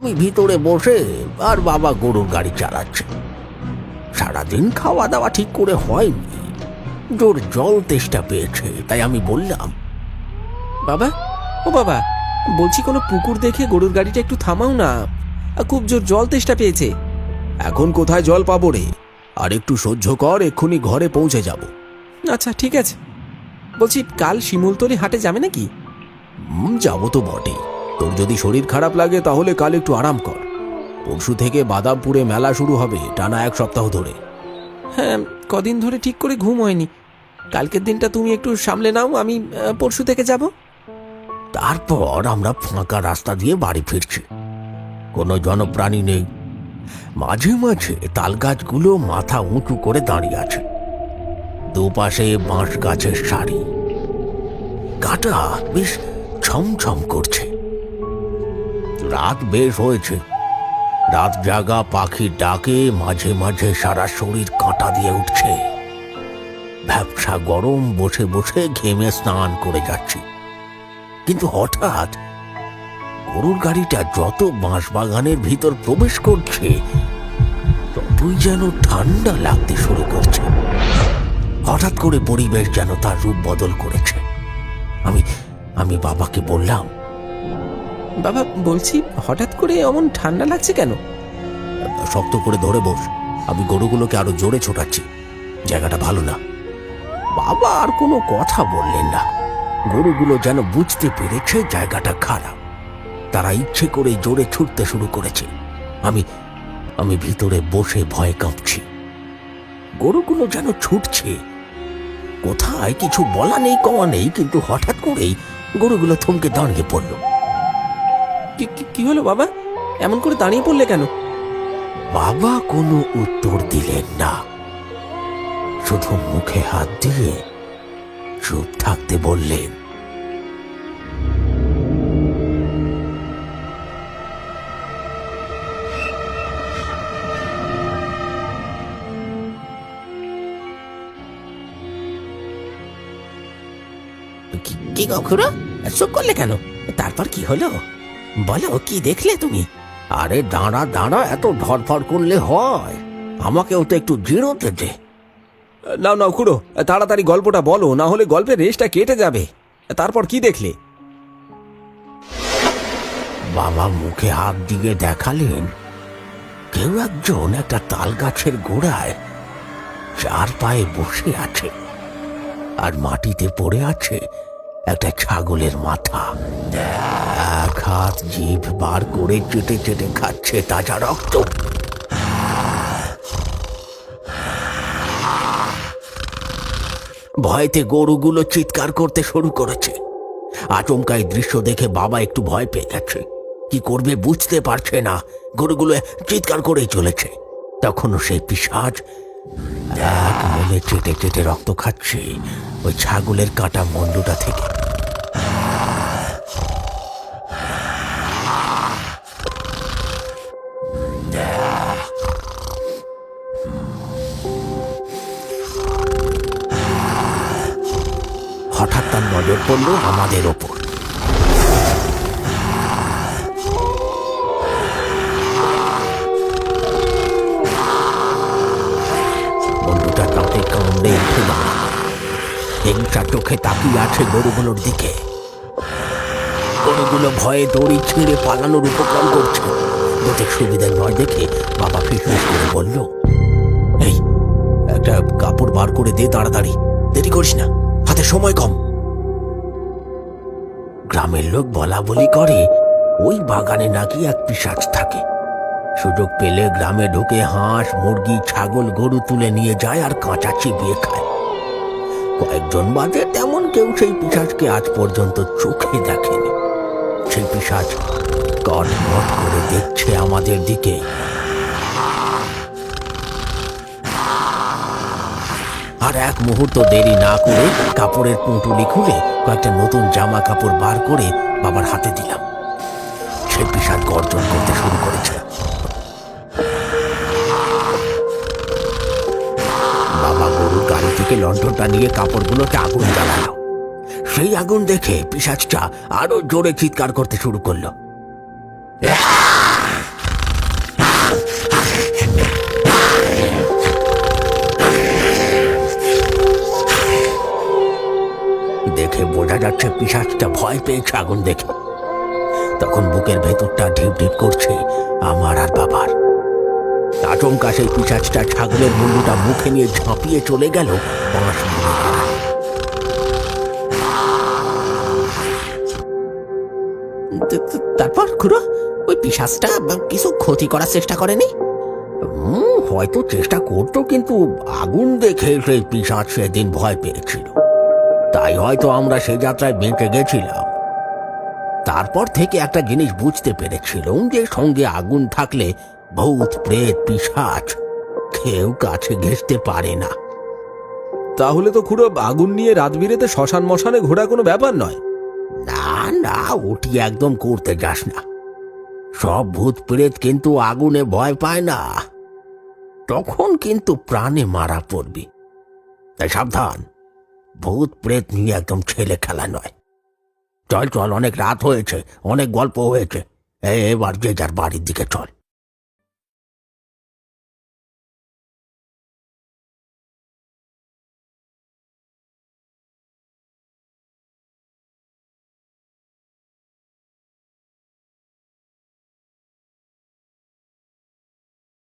আমি ভিতরে বসে আর বাবা গরুর গাড়ি চালাচ্ছে। সারাদিন খাওয়া দাওয়া ঠিক করে হয়নি। জোর জল তেষ্টা পেয়েছে তাই আমি বললাম বাবা? ও বাবা বলছি কোনো পুকুর দেখে গরুর গাড়িটা একটু থামাও না। খুব জোর জল তেষ্টা পেয়েছে। এখন কোথায় জল পাবো রে? আর একটু সহ্য কর এক্ষুনি ঘরে পৌঁছে যাব। আচ্ছা ঠিক আছে। বলছি কাল শিমুলতলি হাটে যাবে নাকি? যাব তো বটেই। তোর যদি শরীর খারাপ লাগে তাহলে কাল একটু আরাম কর। পরশু থেকে বাদামপুরে মেলা শুরু হবে টানা এক সপ্তাহ ধরে। হ্যাঁ কদিন ধরে ঠিক করে ঘুম হয়নি। কালকের দিনটা তুমি একটু সামলে নাও আমি পরশু থেকে যাব। তারপর আমরা ফাঁকা রাস্তা দিয়ে বাড়ি ফিরছি। কোনো জনপ্রাণী নেই। মাঝে মাঝে তাল গাছগুলো মাথা উঁচু করে দাঁড়িয়ে আছে। দুপাশে বাঁশ গাছের সারি। কাটা বেশ ছমছম করছে। রাত বেশ হয়েছে। রাত জাগা পাখির ডাকে, মাঝে মাঝে সারা শরীর কাঁটা দিয়ে উঠছে। ব্যবসা গরম, বসে বসে ঘেমে স্নান করে যাচ্ছি। কিন্তু হঠাৎ গরুর গাড়িটা যত বাঁশ বাগানের ভিতর প্রবেশ করছে, ততই যেন ঠান্ডা লাগতে শুরু করছে। হঠাৎ করে পরিবেশ যেন তার রূপ বদল করেছে। আমি আমি বাবাকে বললাম বাবা, বলছি, হঠাৎ করে এমন ঠান্ডা লাগছে কেন? শক্ত করে ধরে বস। আমি গরুগুলোকে আরও জোরে ছোটাচ্ছি। জায়গাটা ভালো না। বাবা, আর কোনো কথা বললেন না। গরুগুলো যেন বুঝতে পেরেছে জায়গাটা খারাপ। তারা ইচ্ছে করে জোরে ছুটতে শুরু করেছে। আমি আমি ভিতরে বসে ভয় কাঁপছি। গরুগুলো যেন ছুটছে। কোথায়? কিছু বলা নেই, কওয়া নেই, কিন্তু হঠাৎ করেই গরুগুলো থমকে দাঁড়িয়ে পড়ল। কি হলো বাবা? এমন করে দাঁড়িয়ে পড়লে কেন? বাবা কোনো উত্তর দিলেন না। শুধু মুখে হাত দিয়ে চুপ থাকতে বললেন কি- কি কখনো চুপ করলে কেন? তারপর কি হলো? বলো কি দেখলে তুমি? আরে দাঁড়া দাঁড়া এত ধরফর করলে হয়। আমাকেও তো একটু জিরোতে দে। নাও নাও খুড়ো তাড়াতাড়ি গল্পটা বলো না হলে গল্পের রেসটা কেটে যাবে। তারপর কি দেখলে? বাবা মুখে হাত দিয়ে দেখালেন কেউ একজন একটা তাল গাছের গোড়ায় চার পায়ে বসে আছে আর মাটিতে পড়ে আছে একটা ছাগলের মাথা। এক জিভ বার করে চেটে চেটে খাচ্ছে, তাজা রক্ত। ভয়তে গরুগুলো চিৎকার করতে শুরু করেছে। আচমকা এই দৃশ্য দেখে বাবা একটু ভয় পেয়ে গেছে। কি করবে বুঝতে পারছে না, গরুগুলো চিৎকার করেই চলেছে। তখনও সেই পিসাজ এক মনে চেটে চেটে রক্ত খাচ্ছে। ওই ছাগলের কাটা মন্ডুটা থেকে। হঠাৎ তার নজর পড়ল আমাদের ওপর। হিংসা চোখে তাকিয়ে আছে গরুগুলোর দিকে। গরুগুলো ভয়ে দড়ি ছিঁড়ে পালানোর উপক্রম করছে। ওদের সুবিধা নয় দেখে বাবা ফিসফিস করে বলল, এই, একটা কাপড় বার করে দে তাড়াতাড়ি। দেরি করিস না, হাতে সময় কম। গ্রামের লোক বলা বলি করে, ওই বাগানে নাকি এক পিসাচ থাকে। সুযোগ পেলে গ্রামে ঢুকে হাঁস, মুরগি, ছাগল, গরু তুলে নিয়ে যায় আর কাঁচা চিবিয়ে খায়। কয়েকজন বাদে তেমন কেউ সেই পিসাজকে আজ পর্যন্ত চোখে দেখেনি। সেই পিসাজ কটমট করে দেখছে আমাদের দিকে। আর এক মুহূর্ত দেরি না করে কাপড়ের পুঁটুলি খুলে কয়েকটা নতুন জামা কাপড় বার করে বাবার হাতে দিলাম। সে পিসাজ গর্জন করতে শুরু করেছে। গাড়ি থেকে লন্ঠনটা নিয়ে কাপড়গুলোতে আগুন জ্বালালো। সেই আগুন দেখে পিসাজটা আরও জোরে চিৎকার করতে শুরু করল। দেখে বোঝা যাচ্ছে পিসাজটা ভয় পেয়েছে আগুন দেখে। তখন বুকের ভেতরটা ঢিপ ঢিপ করছে আমার আর বাবার। আচমকা সেই পিসাজটা ছাগলের মুন্ডুটা মুখে নিয়ে ঝাঁপিয়ে চলে গেল তারপর খুড়ো, ওই পিসাসটা কিছু ক্ষতি করার চেষ্টা করেনি? হয়তো চেষ্টা করতো, কিন্তু আগুন দেখে সেই পিসাজ সেদিন ভয় পেয়েছিল। তাই হয়তো আমরা সে যাত্রায় বেঁচে গেছিলাম। তারপর থেকে একটা জিনিস বুঝতে পেরেছিলাম যে সঙ্গে আগুন থাকলে ভূত প্রেত পিসাজ কেউ কাছে ঘেসতে পারে না। তাহলে তো খুড়ো আগুন নিয়ে রাত বিরেতে শ্মশান মশানে ঘোরা কোনো ব্যাপার নয়। না না ওটি একদম করতে যাস না। সব ভূত প্রেত কিন্তু আগুনে ভয় পায় না। তখন কিন্তু প্রাণে মারা পড়বি। তাই সাবধান ভূত প্রেত নিয়ে একদম ছেলে খেলা নয়। চল চল অনেক রাত হয়েছে অনেক গল্প হয়েছে। এবার যে যার বাড়ির দিকে চল।